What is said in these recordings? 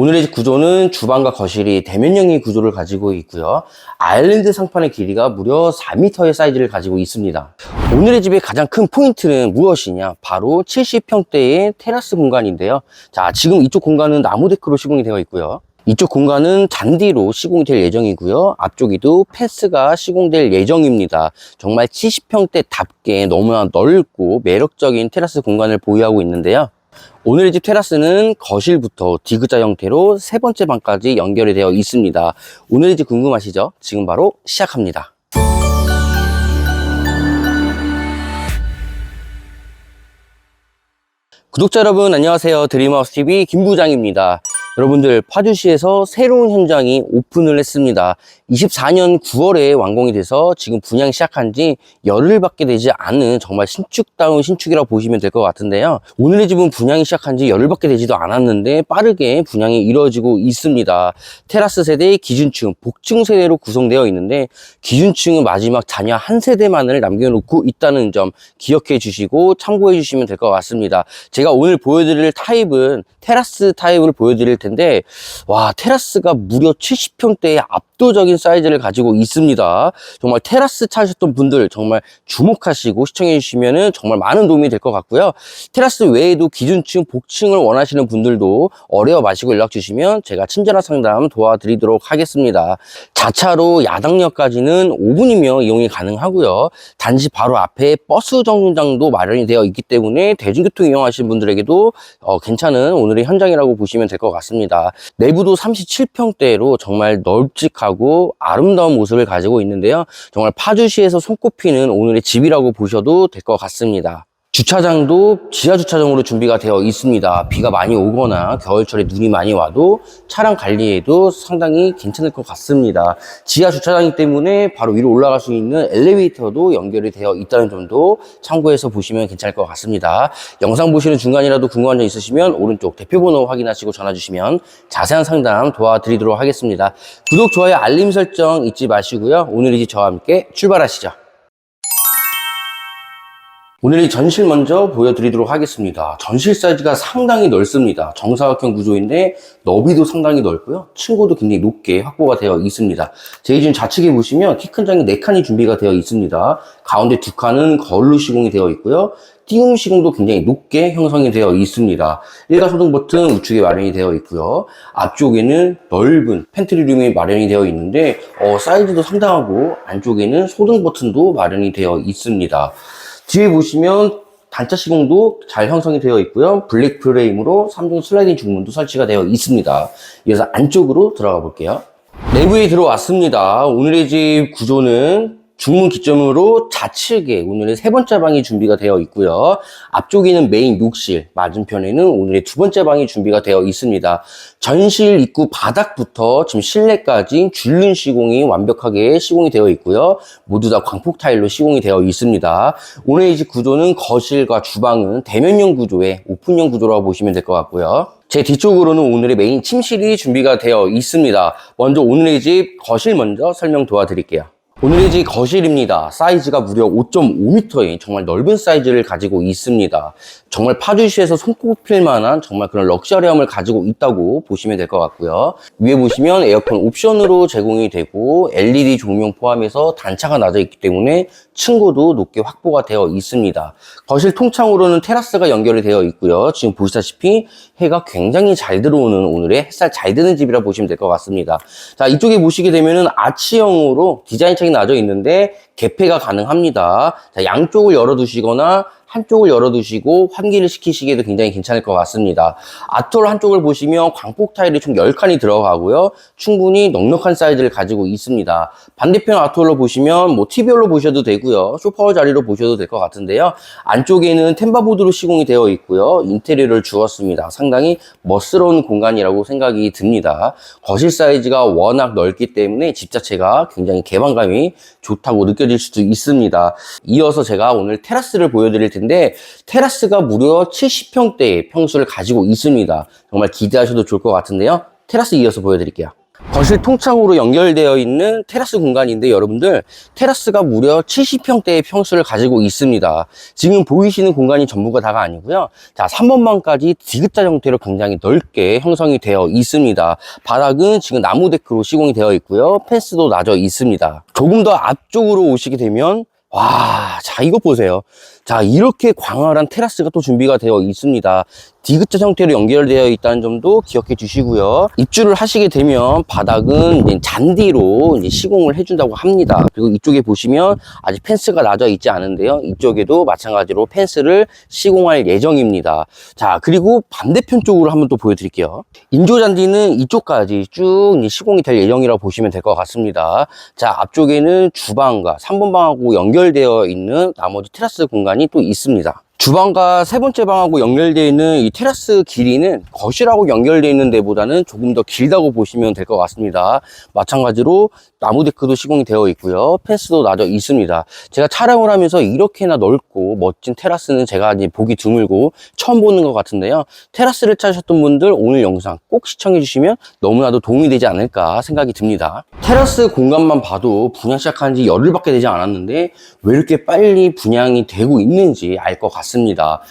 오늘의 집 구조는 주방과 거실이 대면형의 구조를 가지고 있고요. 아일랜드 상판의 길이가 무려 4m의 사이즈를 가지고 있습니다. 오늘의 집의 가장 큰 포인트는 무엇이냐? 바로 70평대의 테라스 공간인데요. 자, 지금 이쪽 공간은 나무 데크로 시공이 되어 있고요. 이쪽 공간은 잔디로 시공이 될 예정이고요. 앞쪽에도 펜스가 시공될 예정입니다. 정말 70평대답게 너무나 넓고 매력적인 테라스 공간을 보유하고 있는데요. 오늘의 집 테라스는 거실부터 디귿자 형태로 세 번째 방까지 연결이 되어 있습니다. 오늘의 집 궁금하시죠? 지금 바로 시작합니다. 구독자 여러분 안녕하세요 드림하우스 TV 김부장입니다 여러분들 파주시에서 새로운 현장이 오픈을 했습니다. 24년 9월에 완공이 돼서 지금 분양 시작한 지 열흘밖에 되지 않은 정말 신축다운 신축이라고 보시면 될 것 같은데요. 오늘의 집은 분양이 시작한 지 열흘밖에 되지도 않았는데 빠르게 분양이 이루어지고 있습니다. 테라스 세대 기준층 복층 세대로 구성되어 있는데 기준층은 마지막 자녀 한 세대만을 남겨놓고 있다는 점 기억해 주시고 참고해 주시면 될 것 같습니다. 제가 오늘 보여드릴 타입은 테라스 타입을 보여드릴 텐데 와 테라스가 무려 70평대의 압도적인 사이즈를 가지고 있습니다. 정말 테라스 찾으셨던 분들 정말 주목하시고 시청해 주시면 정말 많은 도움이 될 것 같고요. 테라스 외에도 기준층 복층을 원하시는 분들도 어려워 마시고 연락 주시면 제가 친절한 상담 도와드리도록 하겠습니다. 자차로 야당역까지는 5분이면 이용이 가능하고요. 단지 바로 앞에 버스 정류장도 마련이 되어 있기 때문에 대중교통 이용하시는 분들에게도 어, 괜찮은 오늘의 현장이라고 보시면 될 것 같습니다. 내부도 37평대로 정말 널찍하고 아름다운 모습을 가지고 있는데요. 정말 파주시에서 손꼽히는 오늘의 집이라고 보셔도 될 것 같습니다. 주차장도 지하 주차장으로 준비가 되어 있습니다. 비가 많이 오거나 겨울철에 눈이 많이 와도 차량 관리에도 상당히 괜찮을 것 같습니다. 지하 주차장이기 때문에 바로 위로 올라갈 수 있는 엘리베이터도 연결이 되어 있다는 점도 참고해서 보시면 괜찮을 것 같습니다. 영상 보시는 중간이라도 궁금한 점 있으시면 오른쪽 대표번호 확인하시고 전화 주시면 자세한 상담 도와드리도록 하겠습니다. 구독, 좋아요, 알림 설정 잊지 마시고요. 오늘 이제 저와 함께 출발하시죠. 오늘 이 전실 먼저 보여드리도록 하겠습니다. 전실 사이즈가 상당히 넓습니다. 정사각형 구조인데 너비도 상당히 넓고요. 층고도 굉장히 높게 확보가 되어 있습니다. 제 지금 좌측에 보시면 키 큰 장이 4칸이 준비가 되어 있습니다. 가운데 두 칸은 거울로 시공이 되어 있고요. 띄움 시공도 굉장히 높게 형성이 되어 있습니다. 일가 소등 버튼 우측에 마련이 되어 있고요. 앞쪽에는 넓은 팬트리룸이 마련이 되어 있는데 어, 사이즈도 상당하고 안쪽에는 소등 버튼도 마련이 되어 있습니다. 뒤에 보시면 단차 시공도 잘 형성이 되어 있고요. 블랙 프레임으로 3중 슬라이딩 중문도 설치가 되어 있습니다. 이어서 안쪽으로 들어가 볼게요. 내부에 들어왔습니다. 오늘의 집 구조는 중문 기점으로 좌측에 오늘의 세 번째 방이 준비가 되어 있고요. 앞쪽에는 메인 욕실, 맞은편에는 오늘의 두 번째 방이 준비가 되어 있습니다. 전실 입구 바닥부터 지금 실내까지 줄눈 시공이 완벽하게 시공이 되어 있고요. 모두 다 광폭 타일로 시공이 되어 있습니다. 오늘의 집 구조는 거실과 주방은 대면형 구조의 오픈형 구조라고 보시면 될 것 같고요. 제 뒤쪽으로는 오늘의 메인 침실이 준비가 되어 있습니다. 먼저 오늘의 집 거실 먼저 설명 도와드릴게요. 오늘의 집 거실입니다. 사이즈가 무려 5.5m의 정말 넓은 사이즈를 가지고 있습니다. 정말 파주시에서 손꼽힐 만한 정말 그런 럭셔리함을 가지고 있다고 보시면 될 것 같고요. 위에 보시면 에어컨 옵션으로 제공이 되고 LED 조명 포함해서 단차가 낮아 있기 때문에 층고도 높게 확보가 되어 있습니다. 거실 통창으로는 테라스가 연결이 되어 있고요. 지금 보시다시피 해가 굉장히 잘 들어오는 오늘의 햇살 잘 드는 집이라 보시면 될 것 같습니다. 자, 이쪽에 보시게 되면은 아치형으로 디자인 창이 나져 있는데 개폐가 가능합니다. 자, 양쪽을 열어두시거나 한쪽을 열어두시고 환기를 시키시기에도 굉장히 괜찮을 것 같습니다. 아톨 한쪽을 보시면 광폭 타일이 총 10칸이 들어가고요. 충분히 넉넉한 사이즈를 가지고 있습니다. 반대편 아톨로 보시면 뭐 TV홀로 보셔도 되고요. 소파월 자리로 보셔도 될 것 같은데요. 안쪽에는 템바보드로 시공이 되어 있고요. 인테리어를 주었습니다. 상당히 멋스러운 공간이라고 생각이 듭니다. 거실 사이즈가 워낙 넓기 때문에 집 자체가 굉장히 개방감이 좋다고 느껴질 수도 있습니다. 이어서 제가 오늘 테라스를 보여드릴 텐데 테라스가 무려 70평대의 평수를 가지고 있습니다. 정말 기대하셔도 좋을 것 같은데요. 테라스 이어서 보여드릴게요. 거실 통창으로 연결되어 있는 테라스 공간인데 여러분들 테라스가 무려 70평대의 평수를 가지고 있습니다. 지금 보이시는 공간이 전부가 다가 아니고요. 자, 3번 방까지 디귿자 형태로 굉장히 넓게 형성이 되어 있습니다. 바닥은 지금 나무 데크로 시공이 되어 있고요. 펜스도 나져 있습니다. 조금 더 앞쪽으로 오시게 되면 와, 자, 이것 보세요. 자, 이렇게 광활한 테라스가 또 준비가 되어 있습니다. 디귿자 형태로 연결되어 있다는 점도 기억해 주시고요. 입주를 하시게 되면 바닥은 잔디로 시공을 해준다고 합니다. 그리고 이쪽에 보시면 아직 펜스가 나져 있지 않은데요. 이쪽에도 마찬가지로 펜스를 시공할 예정입니다. 자, 그리고 반대편 쪽으로 한번 또 보여드릴게요. 인조 잔디는 이쪽까지 쭉 시공이 될 예정이라고 보시면 될 것 같습니다. 자, 앞쪽에는 주방과 3번 방하고 연결되어 있는 나머지 테라스 공간이 또 있습니다. 주방과 세 번째 방하고 연결되어 있는 이 테라스 길이는 거실하고 연결되어 있는 데보다는 조금 더 길다고 보시면 될 것 같습니다. 마찬가지로 나무 데크도 시공이 되어 있고요. 펜스도 나져 있습니다. 제가 촬영을 하면서 이렇게나 넓고 멋진 테라스는 제가 이제 보기 드물고 처음 보는 것 같은데요. 테라스를 찾으셨던 분들 오늘 영상 꼭 시청해 주시면 너무나도 도움이 되지 않을까 생각이 듭니다. 테라스 공간만 봐도 분양 시작한 지 열흘밖에 되지 않았는데 왜 이렇게 빨리 분양이 되고 있는지 알 것 같습니다.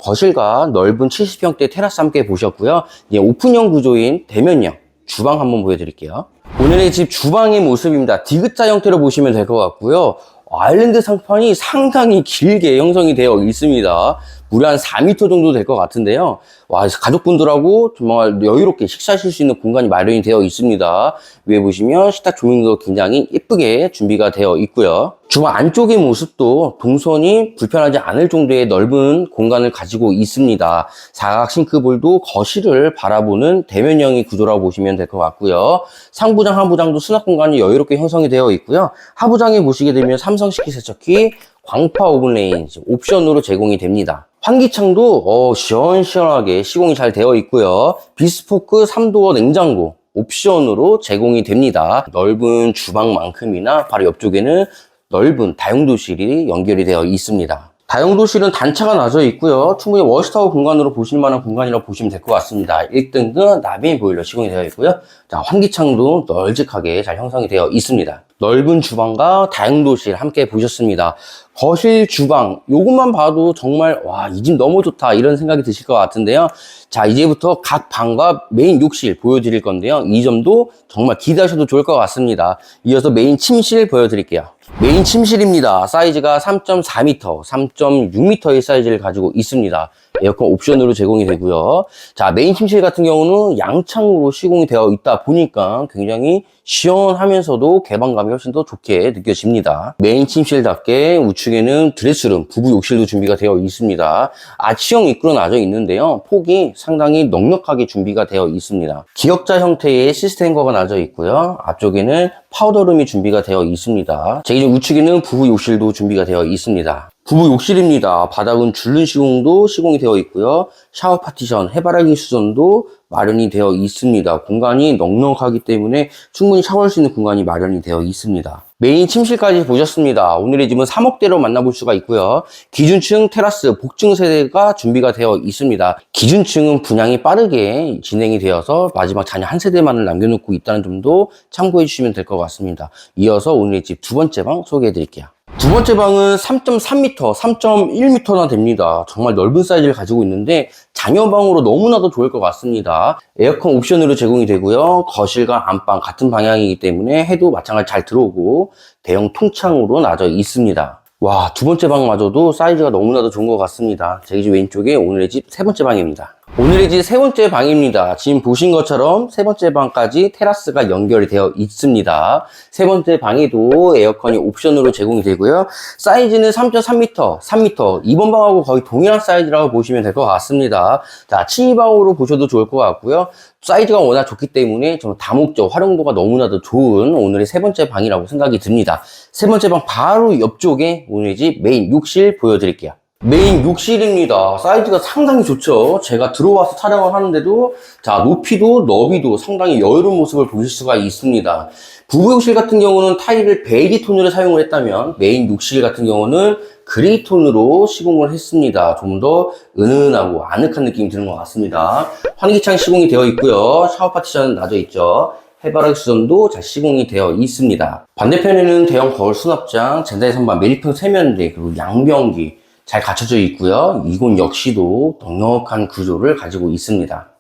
거실과 넓은 70평대 테라스 함께 보셨고요. 이제 오픈형 구조인 대면형 주방 한번 보여드릴게요. 오늘의 집 주방의 모습입니다. 디귿자 형태로 보시면 될 것 같고요. 아일랜드 상판이 상당히 길게 형성이 되어 있습니다. 무려 한 4m 정도 될 것 같은데요. 와, 가족분들하고 정말 여유롭게 식사하실 수 있는 공간이 마련이 되어 있습니다. 위에 보시면 식탁 조명도 굉장히 예쁘게 준비가 되어 있고요. 주방 안쪽의 모습도 동선이 불편하지 않을 정도의 넓은 공간을 가지고 있습니다. 사각 싱크볼도 거실을 바라보는 대면형의 구조라고 보시면 될 것 같고요. 상부장, 하부장도 수납 공간이 여유롭게 형성이 되어 있고요. 하부장에 보시게 되면 삼성 식기 세척기, 광파 오븐 레인지 옵션으로 제공이 됩니다. 환기창도 어, 시원시원하게 시공이 잘 되어 있고요. 비스포크 3도어 냉장고 옵션으로 제공이 됩니다. 넓은 주방만큼이나 바로 옆쪽에는 넓은 다용도실이 연결이 되어 있습니다. 다용도실은 단차가 나져 있고요. 충분히 워시타워 공간으로 보실 만한 공간이라고 보시면 될 것 같습니다. 1등급 나베인 보일러 시공이 되어 있고요. 자, 환기창도 널찍하게 잘 형성이 되어 있습니다. 넓은 주방과 다용도실 함께 보셨습니다. 거실, 주방, 요것만 봐도 정말, 와, 이 집 너무 좋다. 이런 생각이 드실 것 같은데요. 자, 이제부터 각 방과 메인 욕실 보여드릴 건데요. 이 점도 정말 기대하셔도 좋을 것 같습니다. 이어서 메인 침실 보여드릴게요. 메인 침실입니다. 사이즈가 3.4m, 3.6m의 사이즈를 가지고 있습니다. 에어컨 옵션으로 제공이 되고요. 자, 메인 침실 같은 경우는 양창으로 시공이 되어 있다 보니까 굉장히 시원하면서도 개방감이 훨씬 더 좋게 느껴집니다. 메인 침실답게 우측에는 드레스룸, 부부 욕실도 준비가 되어 있습니다. 아치형 입구로 나져 있는데요. 폭이 상당히 넉넉하게 준비가 되어 있습니다. 기역자 형태의 시스템과가 나져 있고요. 앞쪽에는 파우더룸이 준비가 되어 있습니다. 제 이제 우측에는 부부 욕실도 준비가 되어 있습니다. 부부 욕실입니다. 바닥은 줄눈 시공도 시공이 되어 있고요. 샤워 파티션, 해바라기 수전도 마련이 되어 있습니다. 공간이 넉넉하기 때문에 충분히 샤워할 수 있는 공간이 마련이 되어 있습니다. 메인 침실까지 보셨습니다. 오늘의 집은 3억대로 만나볼 수가 있고요. 기준층 테라스 복층 세대가 준비가 되어 있습니다. 기준층은 분양이 빠르게 진행이 되어서 마지막 자녀 한 세대만을 남겨놓고 있다는 점도 참고해 주시면 될 것 같습니다. 이어서 오늘의 집 두 번째 방 소개해 드릴게요. 두 번째 방은 3.3m, 3.1m나 됩니다. 정말 넓은 사이즈를 가지고 있는데 자녀방으로 너무나도 좋을 것 같습니다. 에어컨 옵션으로 제공이 되고요. 거실과 안방 같은 방향이기 때문에 해도 마찬가지 잘 들어오고 대형 통창으로 나져 있습니다. 와, 두 번째 방마저도 사이즈가 너무나도 좋은 것 같습니다. 제 집 왼쪽에 오늘의 집 세 번째 방입니다. 오늘의 집세 번째 방입니다. 지금 보신 것처럼 세 번째 방까지 테라스가 연결이 되어 있습니다. 세 번째 방에도 에어컨이 옵션으로 제공이 되고요. 사이즈는 3.3m, 3m. 이번 방하고 거의 동일한 사이즈라고 보시면 될 것 같습니다. 자, 침입방으로 보셔도 좋을 것 같고요. 사이즈가 워낙 좋기 때문에 좀 다목적 활용도가 너무나도 좋은 오늘의 세 번째 방이라고 생각이 듭니다. 세 번째 방 바로 옆쪽에 오늘의 집 메인 욕실 보여드릴게요. 메인 욕실입니다. 사이즈가 상당히 좋죠. 제가 들어와서 촬영을 하는데도 자 높이도 너비도 상당히 여유로운 모습을 보실 수가 있습니다. 부부 욕실 같은 경우는 타일을 베이지 톤으로 사용을 했다면 메인 욕실 같은 경우는 그레이 톤으로 시공을 했습니다. 좀 더 은은하고 아늑한 느낌이 드는 것 같습니다. 환기창 시공이 되어 있고요. 샤워 파티션은 나져 있죠. 해바라기 수전도 잘 시공이 되어 있습니다. 반대편에는 대형 거울 수납장, 젠다이 선반, 메리트 세면대, 그리고 양변기 잘 갖춰져 있고요. 이곳 역시도 넉넉한 구조를 가지고 있습니다.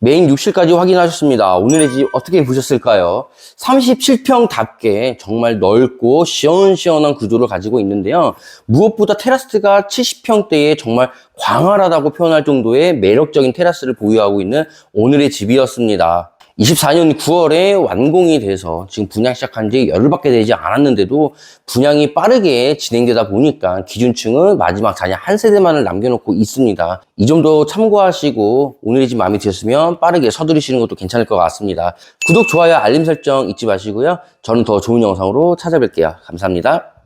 메인 욕실까지 확인하셨습니다. 오늘의 집 어떻게 보셨을까요? 37평답게 정말 넓고 시원시원한 구조를 가지고 있는데요. 무엇보다 테라스가 70평대에 정말 광활하다고 표현할 정도의 매력적인 테라스를 보유하고 있는 오늘의 집이었습니다. 24년 9월에 완공이 돼서 지금 분양 시작한 지 열흘밖에 되지 않았는데도 분양이 빠르게 진행되다 보니까 기준층은 마지막 자녀 한 세대만을 남겨놓고 있습니다. 이 점도 참고하시고 오늘의 집 마음에 드셨으면 빠르게 서두르시는 것도 괜찮을 것 같습니다. 구독, 좋아요, 알림 설정 잊지 마시고요. 저는 더 좋은 영상으로 찾아뵐게요. 감사합니다.